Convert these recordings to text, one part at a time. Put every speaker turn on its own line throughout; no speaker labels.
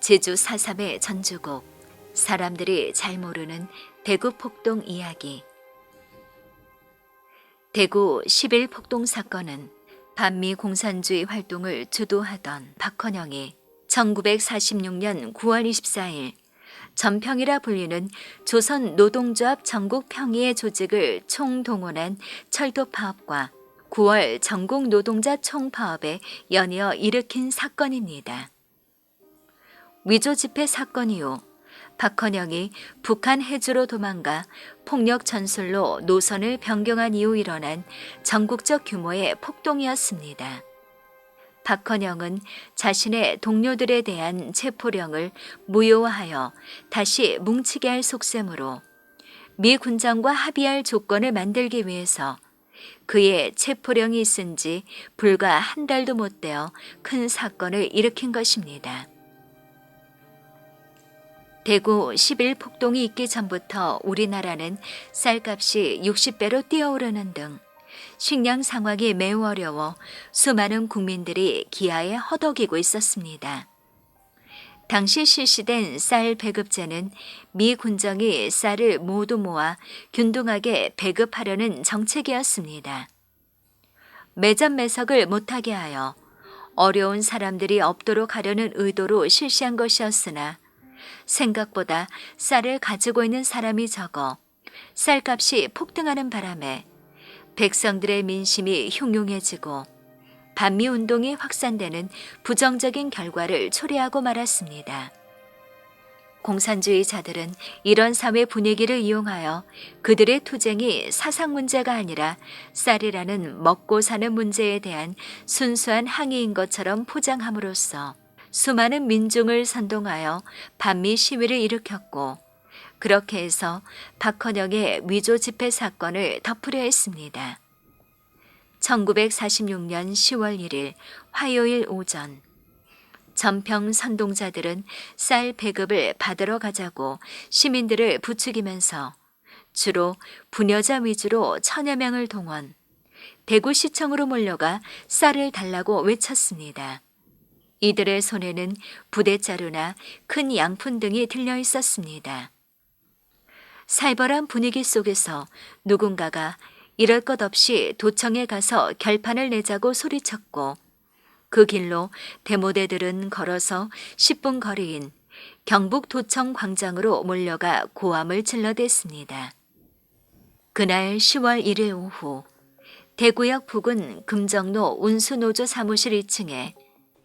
제주 4.3의 전주곡 사람들이 잘 모르는 대구 폭동 이야기 대구 11 폭동 사건은 반미 공산주의 활동을 주도하던 박헌영이 1946년 9월 24일 전평이라 불리는 조선 노동조합 전국 평의회 조직을 총동원한 철도 파업과 9월 전국 노동자 총파업에 연이어 일으킨 사건입니다. 위조 집회 사건 이후 박헌영이 북한 해주로 도망가 폭력 전술로 노선을 변경한 이후 일어난 전국적 규모의 폭동이었습니다. 박헌영은 자신의 동료들에 대한 체포령을 무효화하여 다시 뭉치게 할 속셈으로 미 군장과 합의할 조건을 만들기 위해서 그의 체포령이 있은 지 불과 한 달도 못 되어 큰 사건을 일으킨 것입니다. 대구 11 폭동이 있기 전부터 우리나라는 쌀값이 60배로 뛰어오르는 등 식량 상황이 매우 어려워 수많은 국민들이 기아에 허덕이고 있었습니다. 당시 실시된 쌀 배급제는 미 군정이 쌀을 모두 모아 균등하게 배급하려는 정책이었습니다. 매점 매석을 못하게 하여 어려운 사람들이 없도록 하려는 의도로 실시한 것이었으나 생각보다 쌀을 가지고 있는 사람이 적어 쌀값이 폭등하는 바람에 백성들의 민심이 흉흉해지고 반미 운동이 확산되는 부정적인 결과를 초래하고 말았습니다. 공산주의자들은 이런 사회 분위기를 이용하여 그들의 투쟁이 사상 문제가 아니라 쌀이라는 먹고 사는 문제에 대한 순수한 항의인 것처럼 포장함으로써 수많은 민중을 선동하여 반미 시위를 일으켰고 그렇게 해서 박헌영의 위조 집회 사건을 덮으려 했습니다. 1946년 10월 1일 화요일 오전 전평 선동자들은 쌀 배급을 받으러 가자고 시민들을 부추기면서 주로 부녀자 위주로 천여 명을 동원 대구시청으로 몰려가 쌀을 달라고 외쳤습니다. 이들의 손에는 부대자루나 큰 양푼 등이 들려 있었습니다. 살벌한 분위기 속에서 누군가가 이럴 것 없이 도청에 가서 결판을 내자고 소리쳤고 그 길로 대모대들은 걸어서 10분 거리인 경북 도청 광장으로 몰려가 고함을 질러댔습니다. 그날 10월 1일 오후 대구역 부근 금정로 운수노조 사무실 2층에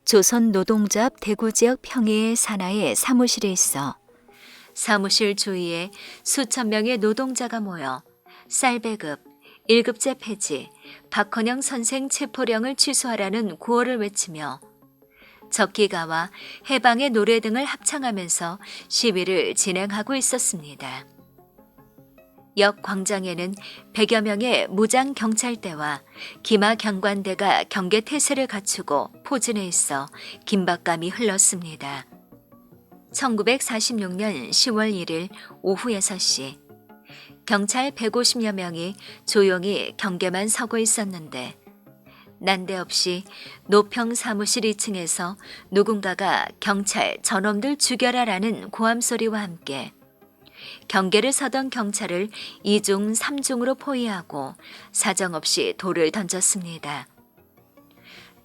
조선 노동조합 대구 지역 평의회 산하의 사무실에 있어 사무실 주위에 수천 명의 노동자가 모여 쌀배급, 1급제 폐지, 박헌영 선생 체포령을 취소하라는 구호를 외치며 적기가와 해방의 노래 등을 합창하면서 시위를 진행하고 있었습니다. 역 광장에는 100여 명의 무장 경찰대와 기마 경관대가 경계 태세를 갖추고 포진해 있어 긴박감이 흘렀습니다. 1946년 10월 1일 오후 6시 경찰 150여 명이 조용히 경계만 서고 있었는데 난데없이 노평 사무실 2층에서 누군가가 경찰 저놈들 죽여라라는 고함 소리와 함께 경계를 서던 경찰을 2중 3중으로 포위하고 사정없이 돌을 던졌습니다.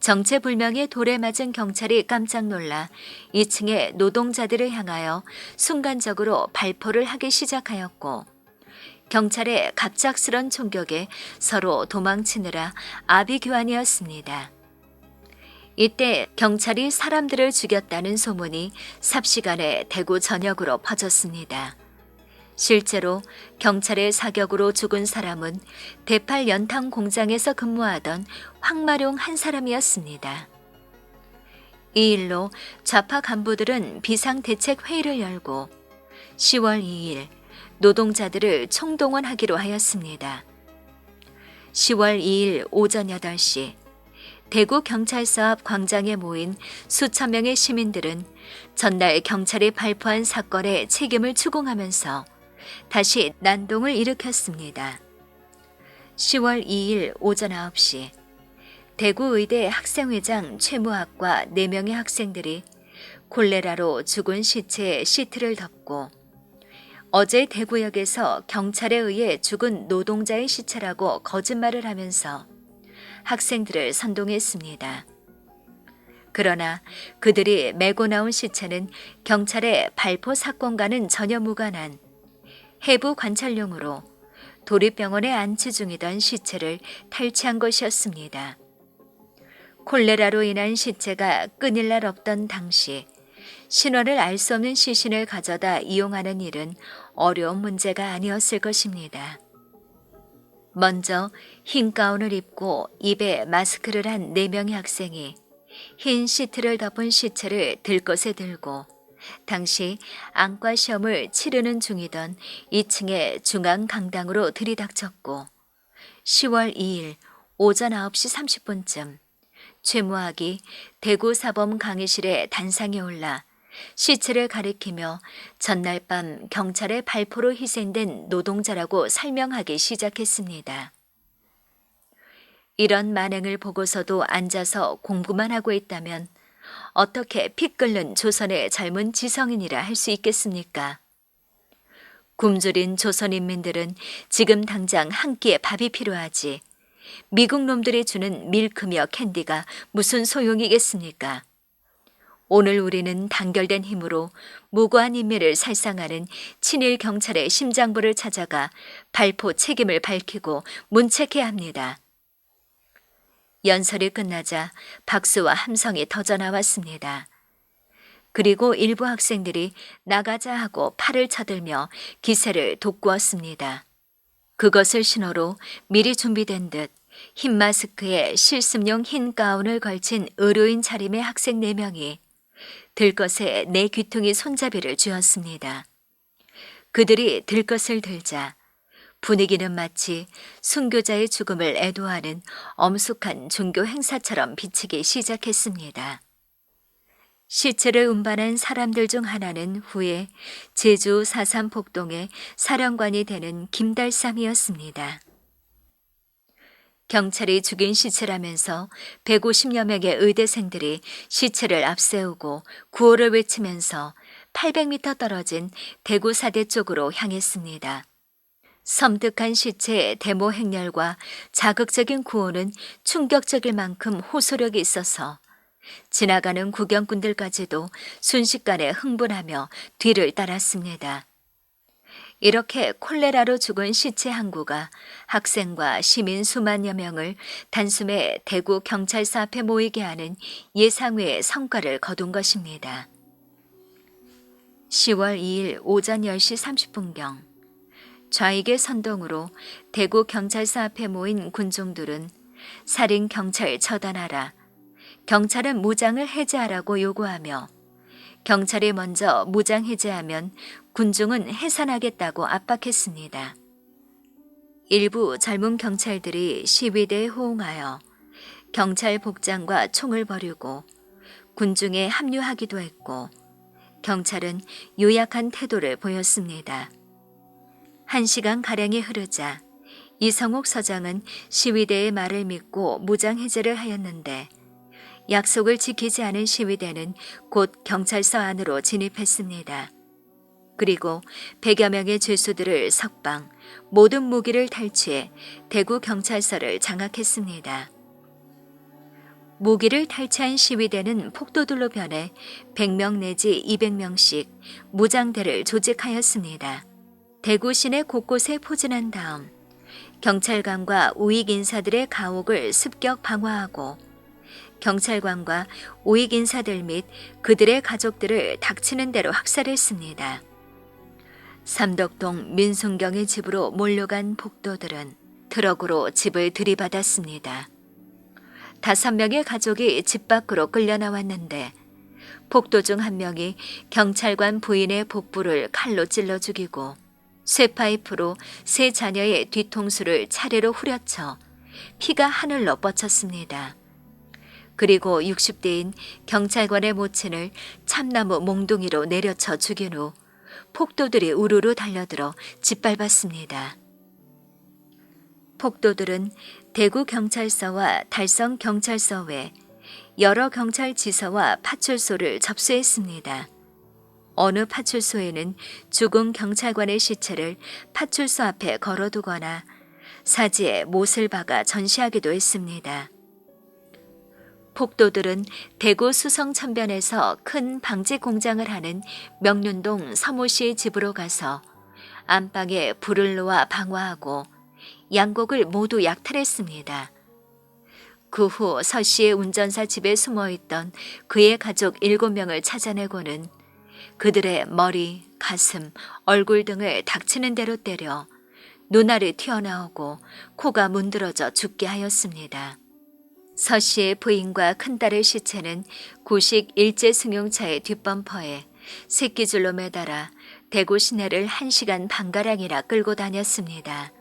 정체불명의 돌에 맞은 경찰이 깜짝 놀라 2층의 노동자들을 향하여 순간적으로 발포를 하기 시작하였고 경찰의 갑작스런 총격에 서로 도망치느라 아비규환이었습니다. 이때 경찰이 사람들을 죽였다는 소문이 삽시간에 대구 전역으로 퍼졌습니다. 실제로 경찰의 사격으로 죽은 사람은 대팔 연탕 공장에서 근무하던 황마룡 한 사람이었습니다. 이 일로 좌파 간부들은 비상대책회의를 열고 10월 2일 노동자들을 총동원하기로 하였습니다. 10월 2일 오전 8시 대구 경찰서 앞 광장에 모인 수천 명의 시민들은 전날 경찰이 발포한 사건의 책임을 추궁하면서 다시 난동을 일으켰습니다. 10월 2일 오전 9시 대구의대 학생회장 최무학과 4명의 학생들이 콜레라로 죽은 시체에 시트를 덮고 어제 대구역에서 경찰에 의해 죽은 노동자의 시체라고 거짓말을 하면서 학생들을 선동했습니다. 그러나 그들이 메고 나온 시체는 경찰의 발포 사건과는 전혀 무관한 해부 관찰용으로 도립병원에 안치 중이던 시체를 탈취한 것이었습니다. 콜레라로 인한 시체가 끊일 날 없던 당시 신원을 알 수 없는 시신을 가져다 이용하는 일은 어려운 문제가 아니었을 것입니다. 먼저 흰 가운을 입고 입에 마스크를 한네 명의 학생이 흰 시트를 덮은 시체를 들것에 들고 당시 안과 시험을 치르는 중이던 2층의 중앙 강당으로 들이닥쳤고 10월 2일 오전 9시 30분쯤 최무학이 대구 사범 강의실에 단상에 올라 시체를 가리키며 전날 밤 경찰의 발포로 희생된 노동자라고 설명하기 시작했습니다. 이런 만행을 보고서도 앉아서 공부만 하고 있다면 어떻게 피 끓는 조선의 젊은 지성인이라 할 수 있겠습니까? 굶주린 조선인민들은 지금 당장 한 끼의 밥이 필요하지. 미국 놈들이 주는 밀크며 캔디가 무슨 소용이겠습니까? 오늘 우리는 단결된 힘으로 무고한 인민을 살상하는 친일 경찰의 심장부를 찾아가 발포 책임을 밝히고 문책해야 합니다. 연설이 끝나자 박수와 함성이 터져 나왔습니다. 그리고 일부 학생들이 나가자 하고 팔을 쳐들며 기세를 돋구었습니다. 그것을 신호로 미리 준비된 듯 흰 마스크에 실습용 흰 가운을 걸친 의료인 차림의 학생 4명이 들것에 내 귀퉁이 손잡이를 쥐었습니다. 그들이 들것을 들자 분위기는 마치 순교자의 죽음을 애도하는 엄숙한 종교 행사처럼 비치기 시작했습니다. 시체를 운반한 사람들 중 하나는 후에 제주 사삼 폭동의 사령관이 되는 김달삼이었습니다. 경찰이 죽인 시체라면서 150여 명의 의대생들이 시체를 앞세우고 구호를 외치면서 800m 떨어진 대구 사대 쪽으로 향했습니다. 섬뜩한 시체의 데모 행렬과 자극적인 구호는 충격적일 만큼 호소력이 있어서 지나가는 구경꾼들까지도 순식간에 흥분하며 뒤를 따랐습니다. 이렇게 콜레라로 죽은 시체 항구가 학생과 시민 수만여 명을 단숨에 대구 경찰서 앞에 모이게 하는 예상 외의 성과를 거둔 것입니다. 10월 2일 오전 10시 30분경 좌익의 선동으로 대구 경찰서 앞에 모인 군중들은 살인 경찰 처단하라. 경찰은 무장을 해제하라고 요구하며 경찰이 먼저 무장 해제하면 군중은 해산하겠다고 압박했습니다. 일부 젊은 경찰들이 시위대에 호응하여 경찰 복장과 총을 버리고 군중에 합류하기도 했고 경찰은 요약한 태도를 보였습니다. 한 시간 가량이 흐르자 이성옥 서장은 시위대의 말을 믿고 무장 해제를 하였는데 약속을 지키지 않은 시위대는 곧 경찰서 안으로 진입했습니다. 그리고 100여 명의 죄수들을 석방, 모든 무기를 탈취해 대구 경찰서를 장악했습니다. 무기를 탈취한 시위대는 폭도들로 변해 100명 내지 200명씩 무장대를 조직하였습니다. 대구 시내 곳곳에 포진한 다음 경찰관과 우익 인사들의 가옥을 습격 방화하고 경찰관과 우익 인사들 및 그들의 가족들을 닥치는 대로 학살했습니다. 삼덕동 민순경의 집으로 몰려간 폭도들은 트럭으로 집을 들이받았습니다. 다섯 명의 가족이 집 밖으로 끌려 나왔는데 폭도 중 한 명이 경찰관 부인의 복부를 칼로 찔러 죽이고 쇠 파이프로 세 자녀의 뒤통수를 차례로 후려쳐 피가 하늘로 뻗쳤습니다. 그리고 60대인 경찰관의 모친을 참나무 몽둥이로 내려쳐 죽인 후 폭도들이 우르르 달려들어 짓밟았습니다. 폭도들은 대구 경찰서와 달성 경찰서 외 여러 경찰 지서와 파출소를 접수했습니다. 어느 파출소에는 죽은 경찰관의 시체를 파출소 앞에 걸어두거나 사지에 못을 박아 전시하기도 했습니다. 폭도들은 대구 수성천변에서 큰 방지 공장을 하는 명륜동 서모 씨의 집으로 가서 안방에 불을 놓아 방화하고 양곡을 모두 약탈했습니다. 그 후 서 씨의 운전사 집에 숨어 있던 그의 가족 7명을 찾아내고는 그들의 머리, 가슴, 얼굴 등을 닥치는 대로 때려 눈알이 튀어나오고 코가 문드러져 죽게 하였습니다. 서 씨의 부인과 큰딸의 시체는 구식 일제 승용차의 뒷범퍼에 새끼줄로 매달아 대구 시내를 한시간 반가량이나 끌고 다녔습니다.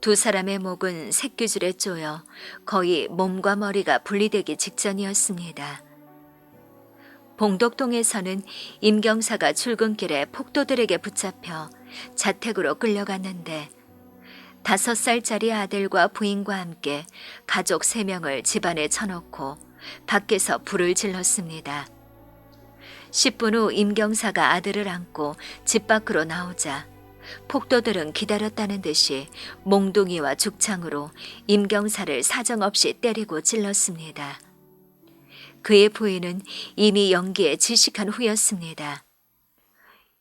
두 사람의 목은 새끼줄에 쪼여 거의 몸과 머리가 분리되기 직전이었습니다. 봉덕동에서는 임경사가 출근길에 폭도들에게 붙잡혀 자택으로 끌려갔는데 다섯 살짜리 아들과 부인과 함께 가족 세 명을 집안에 쳐놓고 밖에서 불을 질렀습니다. 10분 후 임경사가 아들을 안고 집 밖으로 나오자 폭도들은 기다렸다는 듯이 몽둥이와 죽창으로 임경사를 사정없이 때리고 찔렀습니다. 그의 부인은 이미 연기에 질식한 후였습니다.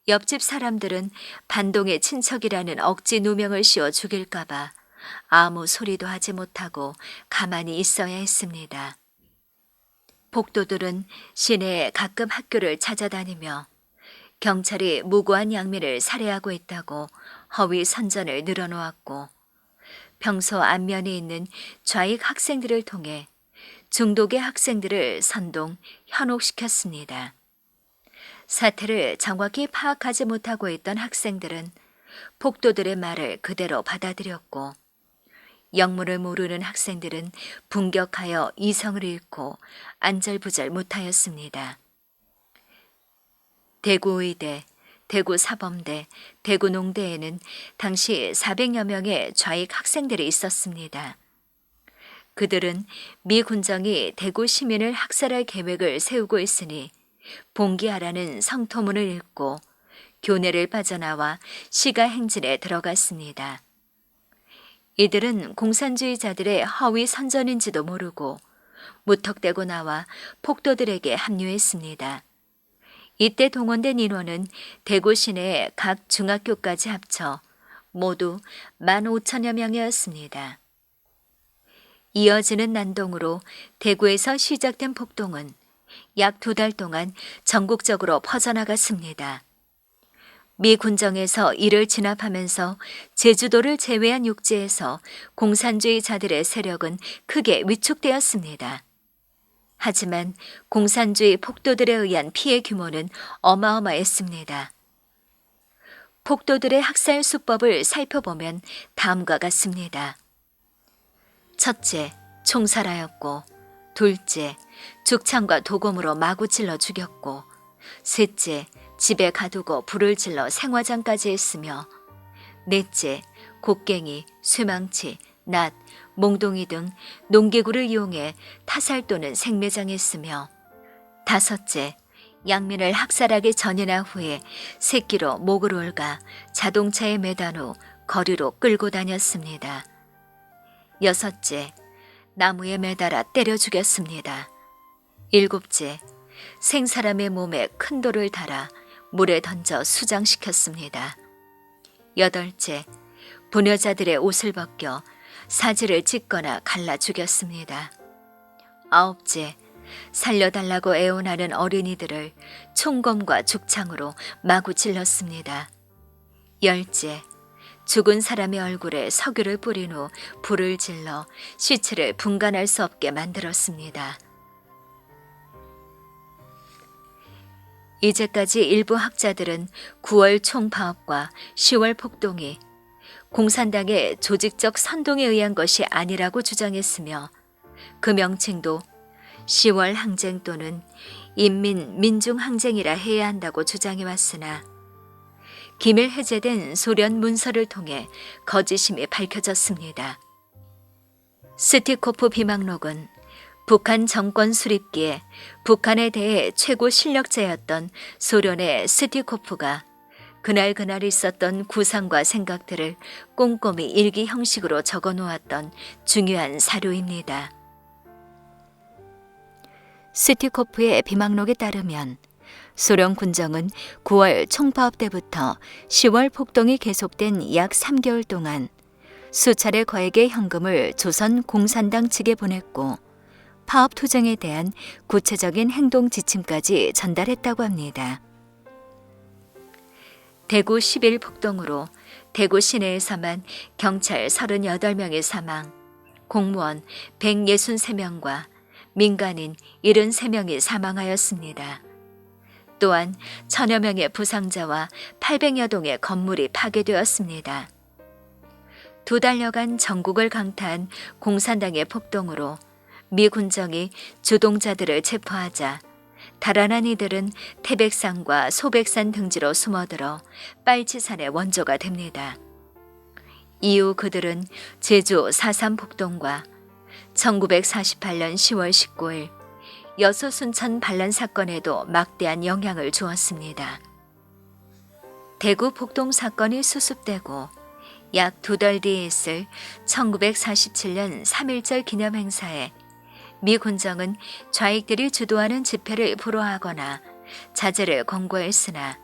옆집 사람들은 반동의 친척이라는 억지 누명을 씌워 죽일까봐 아무 소리도 하지 못하고 가만히 있어야 했습니다. 복도들은 시내에 가끔 학교를 찾아다니며 경찰이 무고한 양미를 살해하고 있다고 허위 선전을 늘어놓았고 평소 안면에 있는 좌익 학생들을 통해 중독의 학생들을 선동, 현혹시켰습니다. 사태를 정확히 파악하지 못하고 있던 학생들은 폭도들의 말을 그대로 받아들였고 영문을 모르는 학생들은 분격하여 이성을 잃고 안절부절 못하였습니다. 대구의대, 대구사범대, 대구농대에는 당시 400여 명의 좌익 학생들이 있었습니다. 그들은 미 군정이 대구 시민을 학살할 계획을 세우고 있으니 봉기하라는 성토문을 읽고 교내를 빠져나와 시가 행진에 들어갔습니다. 이들은 공산주의자들의 허위 선전인지도 모르고 무턱대고 나와 폭도들에게 합류했습니다. 이때 동원된 인원은 대구 시내의 각 중학교까지 합쳐 모두 15,000여 명이었습니다. 이어지는 난동으로 대구에서 시작된 폭동은 약 두 달 동안 전국적으로 퍼져나갔습니다. 미 군정에서 이를 진압하면서 제주도를 제외한 육지에서 공산주의 자들의 세력은 크게 위축되었습니다. 하지만 공산주의 폭도들에 의한 피해 규모는 어마어마했습니다. 폭도들의 학살 수법을 살펴보면 다음과 같습니다. 첫째, 총살하였고, 둘째, 죽창과 도검으로 마구 찔러 죽였고, 셋째, 집에 가두고 불을 질러 생화장까지 했으며, 넷째, 곡괭이, 쇠망치, 낫, 몽둥이 등 농기구를 이용해 타살 또는 생매장했으며, 다섯째, 양민을 학살하기 전이나 후에 새끼로 목을 올가 자동차에 매단 후 거리로 끌고 다녔습니다. 여섯째, 나무에 매달아 때려 죽였습니다. 일곱째, 생사람의 몸에 큰 돌을 달아 물에 던져 수장시켰습니다. 여덟째, 부녀자들의 옷을 벗겨 사지를 찢거나 갈라 죽였습니다. 아홉째, 살려달라고 애원하는 어린이들을 총검과 죽창으로 마구 찔렀습니다. 열째, 죽은 사람의 얼굴에 석유를 뿌린 후 불을 질러 시체를 분간할 수 없게 만들었습니다. 이제까지 일부 학자들은 9월 총파업과 10월 폭동이 공산당의 조직적 선동에 의한 것이 아니라고 주장했으며 그 명칭도 10월 항쟁 또는 인민 민중 항쟁이라 해야 한다고 주장해 왔으나 기밀 해제된 소련 문서를 통해 거짓임이 밝혀졌습니다. 스티코프 비망록은 북한 정권 수립기에 북한에 대해 최고 실력자였던 소련의 스티코프가 그날 그날 있었던 구상과 생각들을 꼼꼼히 일기 형식으로 적어 놓았던 중요한 사료입니다. 스티코프의 비망록에 따르면 소련 군정은 9월 총파업 때부터 10월 폭동이 계속된 약 3개월 동안 수차례 거액의 현금을 조선 공산당 측에 보냈고 파업 투쟁에 대한 구체적인 행동 지침까지 전달했다고 합니다. 대구 10일 폭동으로 대구 시내에서만 경찰 38명이 사망, 공무원 163명과 민간인 73명이 사망하였습니다. 또한 천여 명의 부상자와 800여 동의 건물이 파괴되었습니다. 두 달여간 전국을 강타한 공산당의 폭동으로 미 군정이 주동자들을 체포하자 달아난 이들은 태백산과 소백산 등지로 숨어들어 빨치산의 원조가 됩니다. 이후 그들은 제주 4.3 폭동과 1948년 10월 19일 여수 순천 반란 사건에도 막대한 영향을 주었습니다. 대구 폭동 사건이 수습되고 약 두 달 뒤에 있을 1947년 3.1절 기념 행사에 미 군정은 좌익들이 주도하는 집회를 불허하거나 자제를 권고했으나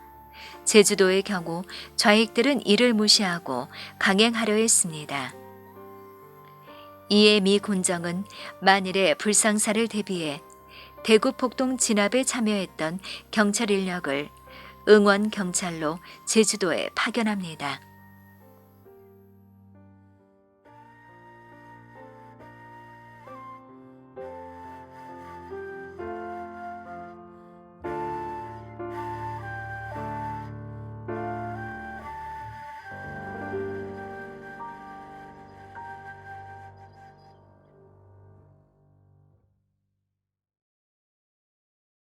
제주도의 경우 좌익들은 이를 무시하고 강행하려 했습니다. 이에 미 군정은 만일의 불상사를 대비해 대구 폭동 진압에 참여했던 경찰 인력을 응원 경찰로 제주도에 파견합니다.